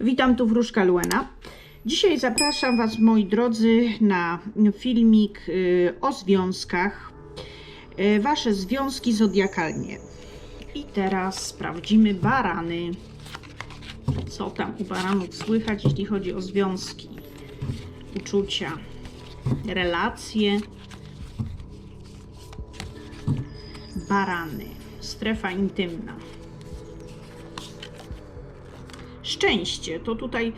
Witam tu Wróżka Luena. Dzisiaj zapraszam Was, moi drodzy, na filmik y, o związkach. Y, Wasze związki zodiakalnie. I teraz sprawdzimy barany. Co tam u baranów słychać, jeśli chodzi o związki, uczucia, relacje. Barany, strefa intymna. Szczęście to tutaj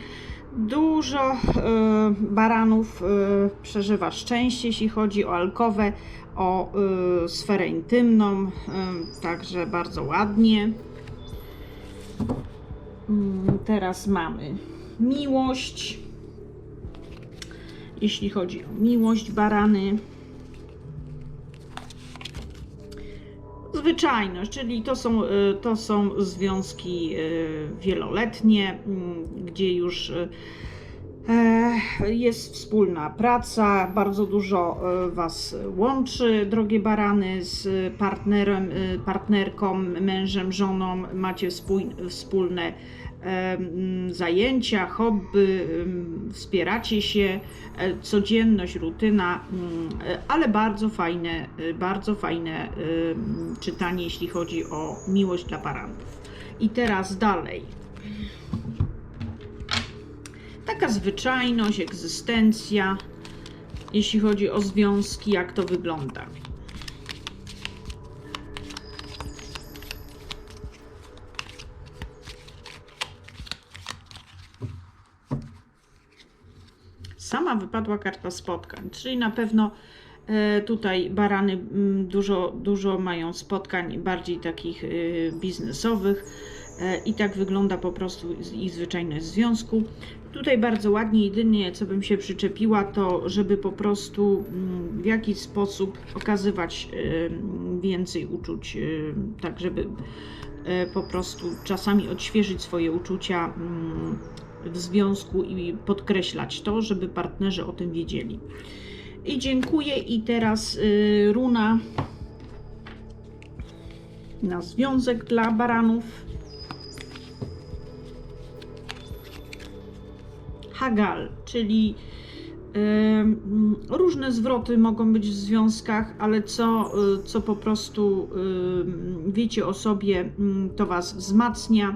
dużo e, baranów e, przeżywa szczęście, jeśli chodzi o alkowę, o e, sferę intymną, także bardzo ładnie. Mm, Teraz mamy miłość. Jeśli chodzi o miłość, barany. Zwyczajność, czyli to są, y, to są związki y, wieloletnie, mm, gdzie już y, e, jest wspólna praca, bardzo dużo Was łączy, drogie barany, z partnerem, partnerką, mężem, żoną, macie wspólne zajęcia, hobby, wspieracie się, e, codzienność, rutyna, mm, ale bardzo fajne, e, bardzo fajne czytanie, jeśli chodzi o miłość dla baranów. I teraz dalej taka zwyczajność, egzystencja, jeśli chodzi o związki, jak to wygląda. Sama wypadła karta spotkań, czyli na pewno e, tutaj barany mm, dużo, dużo mają spotkań bardziej takich e, biznesowych e, i tak wygląda po prostu ich zwyczajność związku. Tutaj bardzo ładnie, jedynie co bym się przyczepiła, to żeby po prostu mm, w jakiś sposób okazywać więcej uczuć, tak żeby po prostu czasami odświeżyć swoje uczucia mm, w związku i podkreślać to, żeby partnerzy o tym wiedzieli. I dziękuję. I teraz y, runa na związek dla baranów. Hagal, czyli y, mm, różne zwroty mogą być w związkach, ale co, y, co po prostu wiecie o sobie, mm, to Was wzmacnia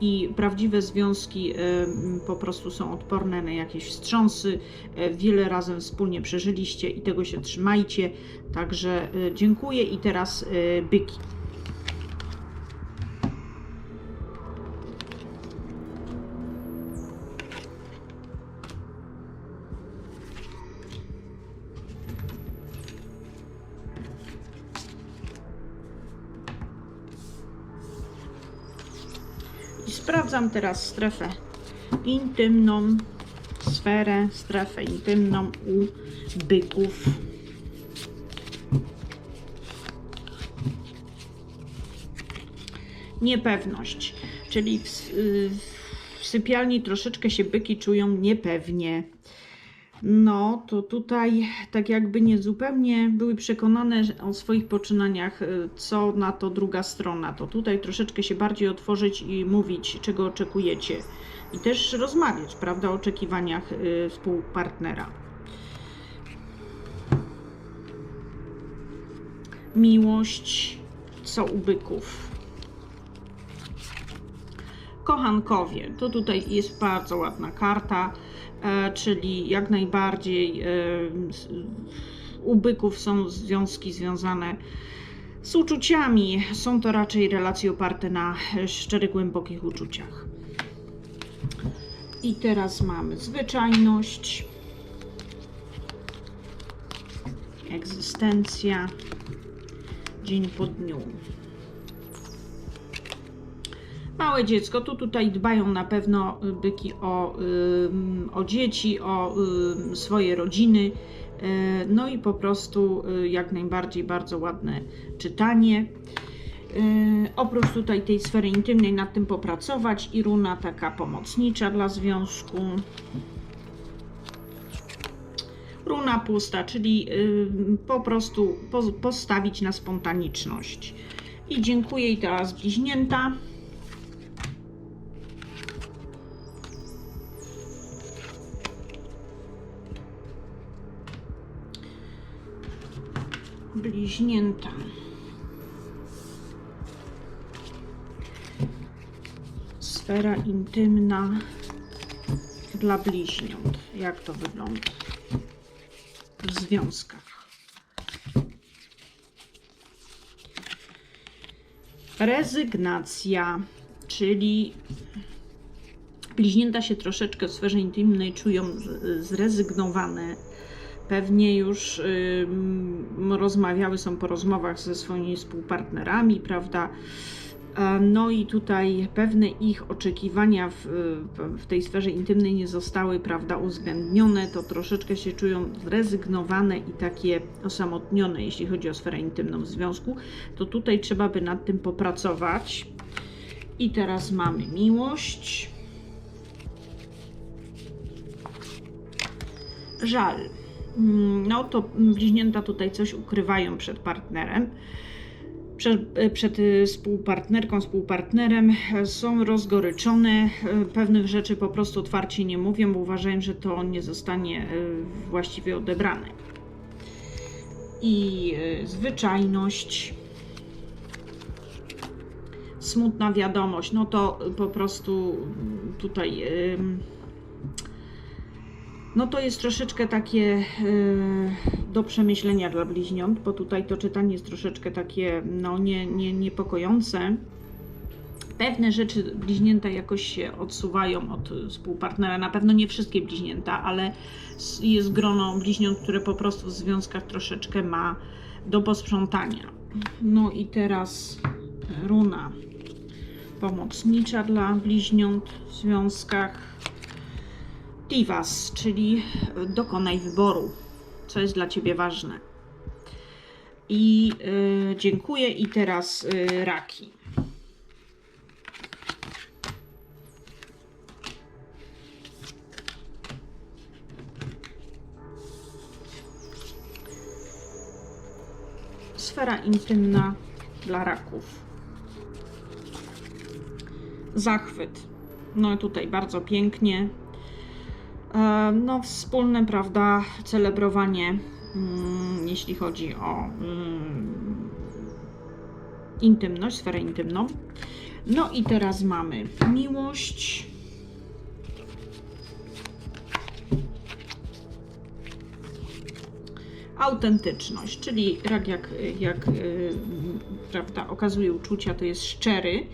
i prawdziwe związki mm, po prostu są odporne na jakieś wstrząsy. Y, Wiele razem wspólnie przeżyliście i tego się trzymajcie. Także y, dziękuję i teraz byki. Sprawdzam teraz strefę intymną, sferę, strefę intymną u byków. Niepewność, czyli w, w sypialni troszeczkę się byki czują niepewnie. No, to tutaj tak jakby nie zupełnie były przekonane o swoich poczynaniach, y, co na to druga strona. To tutaj troszeczkę się bardziej otworzyć i mówić, czego oczekujecie. I też rozmawiać, prawda, o oczekiwaniach y, współpartnera. Miłość, co u byków. Kochankowie, to tutaj jest bardzo ładna karta, czyli jak najbardziej e, u byków są związki związane z uczuciami. Są to raczej relacje oparte na e, szczerych, głębokich uczuciach. I teraz mamy zwyczajność, egzystencja, dzień po dniu. Małe dziecko, tu tutaj dbają na pewno y, byki o, ym, o dzieci, o ym, swoje rodziny. Y, No i po prostu y, jak najbardziej bardzo ładne czytanie. Y, Oprócz tutaj tej sfery intymnej nad tym popracować i runa taka pomocnicza dla związku. Runa pusta, czyli y, po prostu postawić na spontaniczność. I dziękuję i teraz bliźnięta. Bliźnięta. Sfera intymna dla bliźniąt. Jak to wygląda w związkach? Rezygnacja, czyli bliźnięta się troszeczkę w sferze intymnej czują zrezygnowane. Pewnie już ym, rozmawiały, są po rozmowach ze swoimi współpartnerami, prawda? E, No i tutaj pewne ich oczekiwania w, w tej sferze intymnej nie zostały, prawda, uwzględnione. To troszeczkę się czują zrezygnowane i takie osamotnione, jeśli chodzi o sferę intymną w związku. To tutaj trzeba by nad tym popracować. I teraz mamy miłość. Żal. Mm, No to bliźnięta tutaj coś ukrywają przed partnerem przed, e, przed y, współpartnerką, współpartnerem, e, są rozgoryczone, e, pewnych rzeczy po prostu otwarcie nie mówią, bo uważają, że to nie zostanie e, właściwie odebrane. I e, zwyczajność, smutna wiadomość, no to po prostu tutaj. ym, no to jest troszeczkę takie e, do przemyślenia dla bliźniąt, bo tutaj to czytanie jest troszeczkę takie no, nie, nie, niepokojące. Pewne rzeczy bliźnięta jakoś się odsuwają od współpartnera. Na pewno nie wszystkie bliźnięta, ale jest grono bliźniąt, które po prostu w związkach troszeczkę ma do posprzątania. No i teraz runa pomocnicza dla bliźniąt w związkach. Divas, czyli dokonaj wyboru, co jest dla Ciebie ważne. I y, dziękuję. I teraz y, raki. Sfera intymna dla raków. Zachwyt. No tutaj bardzo pięknie. E, No, wspólne, prawda, celebrowanie, mm, jeśli chodzi o mm, intymność, sferę intymną. No i teraz mamy miłość. Autentyczność, czyli rak jak, jak y, prawda, okazuje uczucia, to jest szczery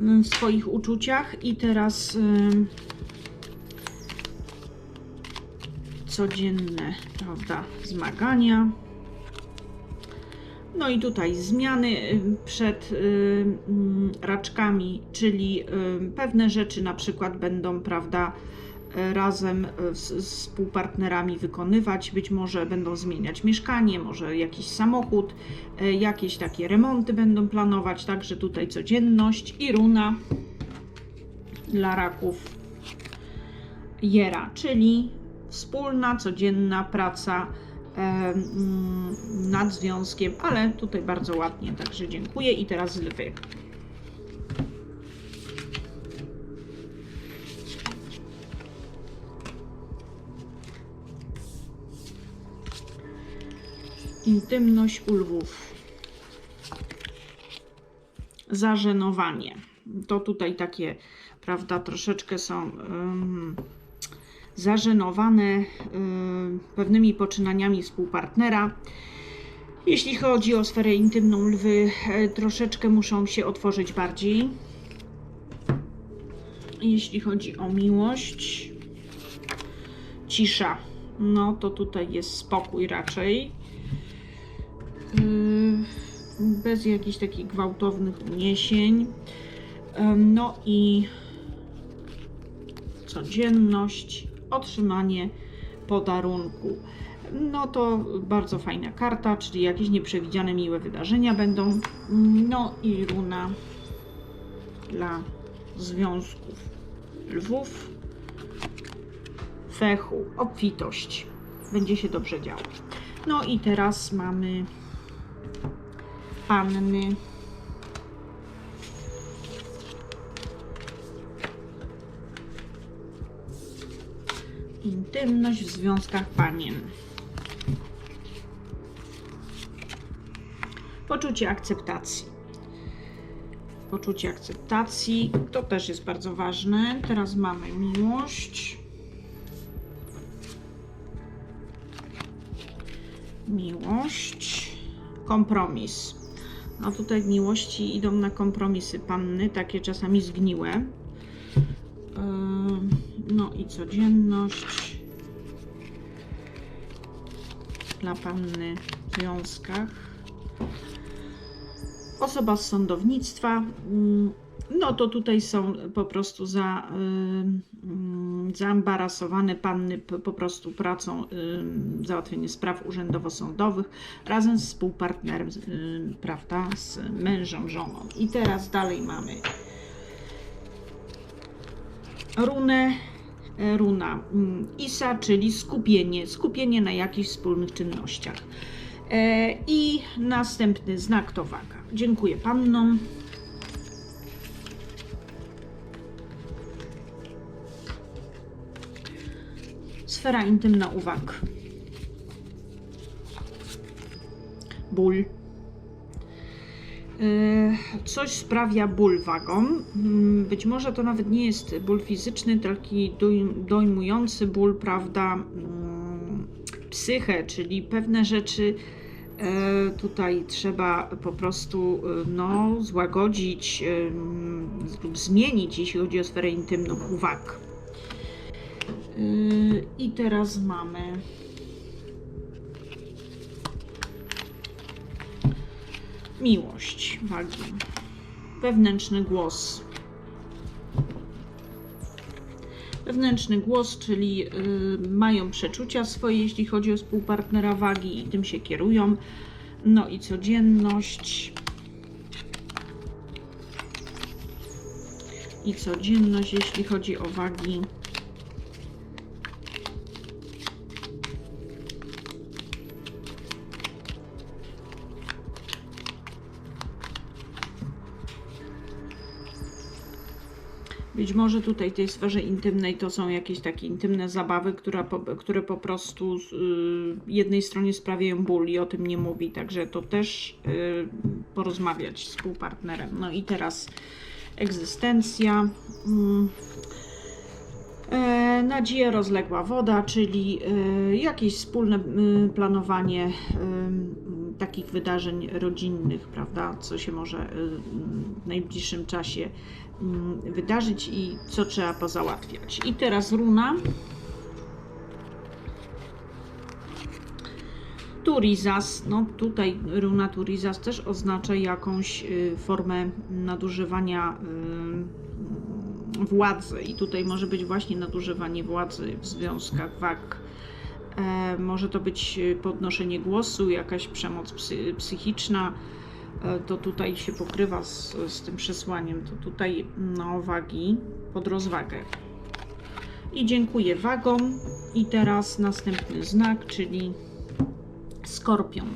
mm, w swoich uczuciach. I teraz codzienne, prawda, zmagania. No i tutaj zmiany y, przed y, mm, raczkami, czyli y, pewne rzeczy na przykład będą, prawda, razem z, współpartnerami wykonywać. Być może będą zmieniać mieszkanie, może jakiś samochód, jakieś takie remonty będą planować. Także tutaj codzienność i runa dla raków Jera, czyli wspólna, codzienna praca nad związkiem, ale tutaj bardzo ładnie, także dziękuję. I teraz lwy. Intymność u lwów. Zażenowanie. To tutaj takie, prawda, troszeczkę są. ym, zażenowane y, pewnymi poczynaniami współpartnera. Jeśli chodzi o sferę intymną, lwy e, troszeczkę muszą się otworzyć bardziej. Jeśli chodzi o miłość, cisza. No to tutaj jest spokój raczej. Y, Bez jakichś takich gwałtownych uniesień. No i codzienność, otrzymanie podarunku. No to bardzo fajna karta, czyli jakieś nieprzewidziane miłe wydarzenia będą. No i runa dla związków lwów, fechu, obfitość. Będzie się dobrze działo. No i teraz mamy panny. Intymność w związkach panien. Poczucie akceptacji. Poczucie akceptacji to też jest bardzo ważne. Teraz mamy miłość. Miłość, kompromis. No tutaj miłości idą na kompromisy panny, takie czasami zgniłe. Yy, No i codzienność dla panny w związkach. Osoba z sądownictwa. mm, No to tutaj są po prostu za, ym, zaembarasowane panny po, prostu pracą ym, załatwienie spraw urzędowo-sądowych razem z współpartnerem, prawda, z mężem, żoną. I teraz dalej mamy runę, runa mm, Isa, czyli skupienie, skupienie na jakichś wspólnych czynnościach. E, I następny znak to waga. Dziękuję pannom. Sfera intymna uwag. Ból. E, Coś sprawia ból wagą. Mm, Być może to nawet nie jest ból fizyczny, taki doj- dojmujący ból, prawda? mm, Psychę, czyli pewne rzeczy e, tutaj trzeba po prostu e, no, złagodzić lub zmienić, jeśli chodzi o sferę intymną uwag. E, I teraz mamy miłość wagi. Wewnętrzny głos. Wewnętrzny głos, czyli y, mają przeczucia swoje, jeśli chodzi o współpartnera wagi i tym się kierują. No i codzienność. I codzienność, jeśli chodzi o wagi. Może tutaj w tej sferze intymnej to są jakieś takie intymne zabawy, która które po prostu y, jednej stronie sprawiają ból i o tym nie mówi, także to też y, porozmawiać z współpartnerem. No i teraz egzystencja. E, Nadzieja rozległa woda, czyli e, jakieś wspólne planowanie y, takich wydarzeń rodzinnych, prawda? Co się może w najbliższym czasie wydarzyć i co trzeba pozałatwiać. I teraz runa. Turizas, no tutaj runa Turizas też oznacza jakąś formę nadużywania władzy i tutaj może być właśnie nadużywanie władzy w związkach wag. E, może to być y, podnoszenie głosu, jakaś przemoc psy, psychiczna, e, to tutaj się pokrywa z, z tym przesłaniem. To tutaj no, wagi pod rozwagę. I dziękuję wagom. I teraz następny znak, czyli skorpion.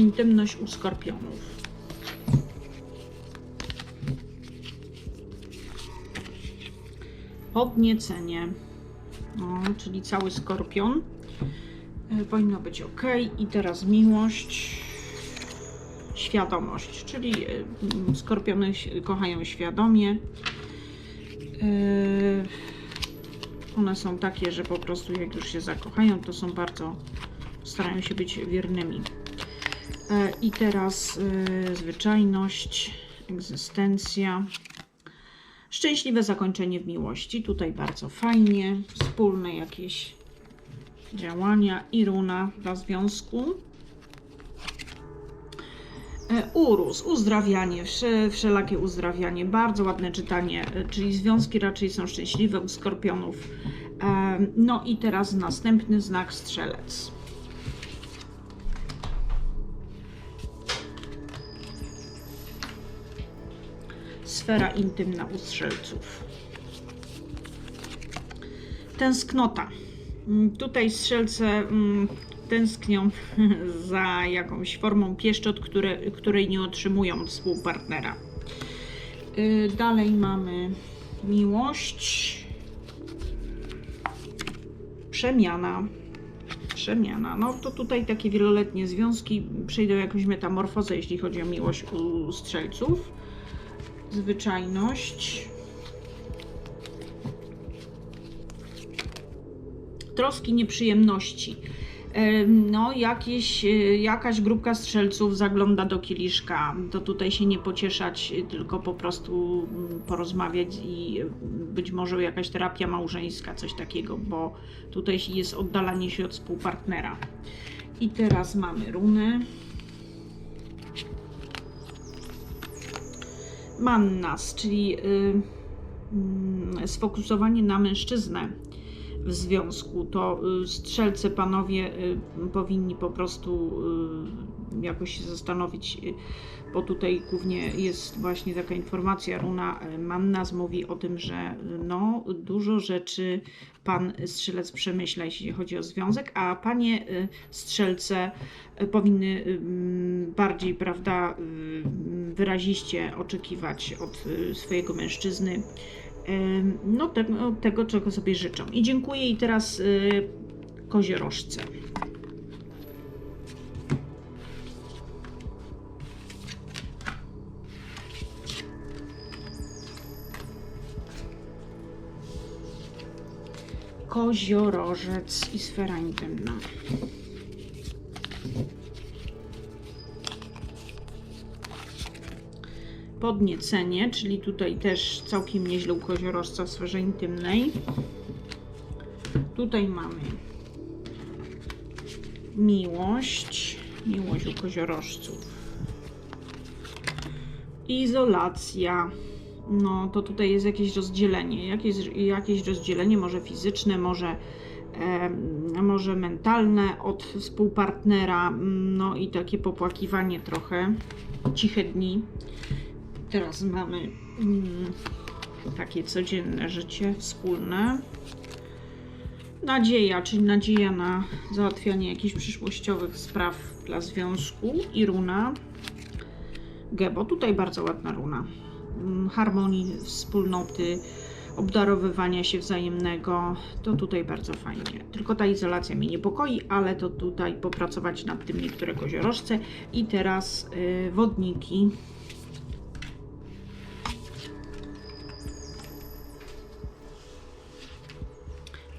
Intymność u skorpionów. Podniecenie, no, czyli cały skorpion. E, Powinno być ok. I teraz miłość, świadomość, czyli e, mm, skorpiony kochają świadomie. E, One są takie, że po prostu jak już się zakochają, to są bardzo, starają się być wiernymi. E, I teraz e, zwyczajność, egzystencja. Szczęśliwe zakończenie w miłości. Tutaj bardzo fajnie. Wspólne jakieś działania i runa dla związku. E, Urus, uzdrawianie, wsze, wszelakie uzdrawianie, bardzo ładne czytanie, czyli związki raczej są szczęśliwe u skorpionów. No i teraz następny znak strzelec. Sfera intymna u strzelców. Tęsknota. Mm, Tutaj strzelce mm, tęsknią za jakąś formą pieszczot, które, której nie otrzymują od współpartnera. Y, Dalej mamy miłość. przemiana. Przemiana. No to tutaj takie wieloletnie związki przejdą jakąś metamorfozę, jeśli chodzi o miłość u strzelców. Zwyczajność. Troski, nieprzyjemności. Em, No, jakieś, e, jakaś grupka strzelców zagląda do kieliszka. To tutaj się nie pocieszać, tylko po prostu mm, porozmawiać i e, być może jakaś terapia małżeńska, coś takiego, bo tutaj jest oddalanie się od współpartnera. I teraz mamy runę. Mannas, czyli y, mm, sfokusowanie na mężczyznę w związku, to y, strzelce panowie y, powinni po prostu y, jakoś się zastanowić, bo tutaj głównie jest właśnie taka informacja, runa Mannas mówi o tym, że no dużo rzeczy pan strzelec przemyśla, jeśli chodzi o związek, a panie strzelce powinny bardziej, prawda, wyraziście oczekiwać od swojego mężczyzny no tego, tego, czego sobie życzą. I dziękuję i teraz y, koziorożce. Koziorożec i sfera intymna. Podniecenie, czyli tutaj też całkiem nieźle u koziorożca w sferze intymnej. Tutaj mamy miłość, miłość u koziorożców. Izolacja. No to tutaj jest jakieś rozdzielenie, jakieś, jakieś rozdzielenie, może fizyczne, może, może mentalne od współpartnera, no i takie popłakiwanie trochę, ciche dni. Teraz mamy mm, takie codzienne życie wspólne. Nadzieja, czyli nadzieja na załatwianie jakichś przyszłościowych spraw dla związku i runa. Gebo, tutaj bardzo ładna runa. Mm, Harmonii, wspólnoty, obdarowywania się wzajemnego. To tutaj bardzo fajnie. Tylko ta izolacja mnie niepokoi, ale to tutaj popracować nad tym niektóre koziorożce. I teraz y, wodniki.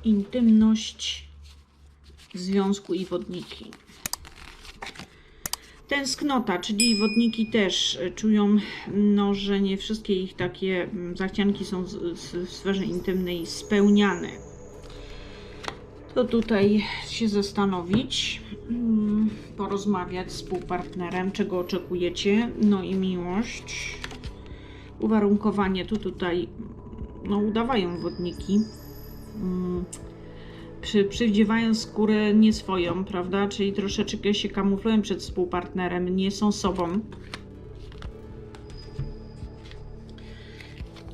Intymność związku i wodniki. Tęsknota, czyli wodniki też e, czują, no, że nie wszystkie ich takie mm, zachcianki są w sferze intymnej spełniane. To tutaj się zastanowić, mm, porozmawiać z współpartnerem, czego oczekujecie, no i miłość. Uwarunkowanie tu tutaj, no udawają wodniki, mm, przy, przywdziewają skórę nie swoją, prawda? Czyli troszeczkę się kamuflują przed współpartnerem, nie są sobą.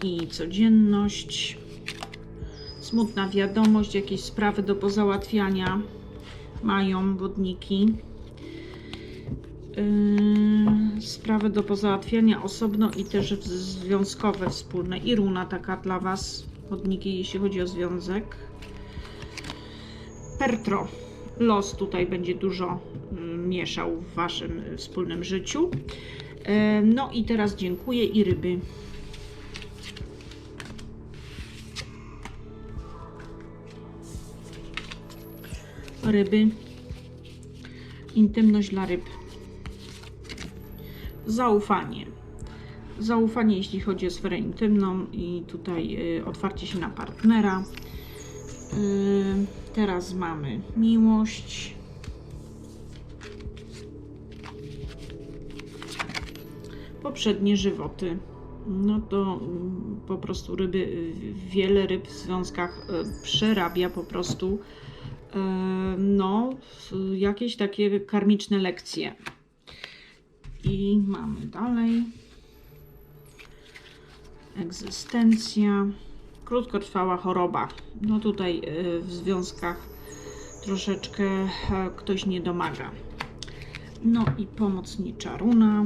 I codzienność, smutna wiadomość, jakieś sprawy do pozałatwiania mają wodniki. Yy, sprawy do pozałatwiania osobno i też związkowe wspólne. I runa taka dla Was, wodniki, jeśli chodzi o związek. Pertro. Los tutaj będzie dużo mm, mieszał w Waszym y, wspólnym życiu. E, No i teraz dziękuję i ryby. Ryby. Intymność dla ryb. Zaufanie. Zaufanie, jeśli chodzi o sferę intymną i tutaj y, otwarcie się na partnera. Y, Teraz mamy miłość. Poprzednie żywoty. No to mm, po prostu ryby, y, wiele ryb w związkach przerabia po prostu no jakieś takie karmiczne lekcje. I mamy dalej. Egzystencja krótkotrwała choroba. No tutaj y, w związkach troszeczkę e, ktoś nie domaga. No i pomocnicza runa.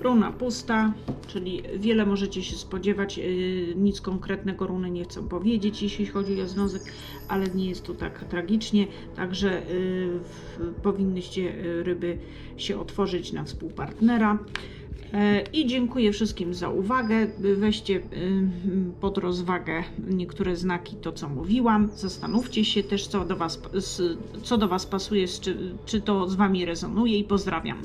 Runa pusta, czyli wiele możecie się spodziewać. y, Nic konkretnego runy nie chcą powiedzieć, jeśli chodzi o związek, ale nie jest to tak tragicznie. Także y, powinnyście ryby się otworzyć na współpartnera. E, I dziękuję wszystkim za uwagę. Weźcie y, pod rozwagę niektóre znaki, to co mówiłam. Zastanówcie się też, co do Was, co do was pasuje, czy, czy to z Wami rezonuje i pozdrawiam.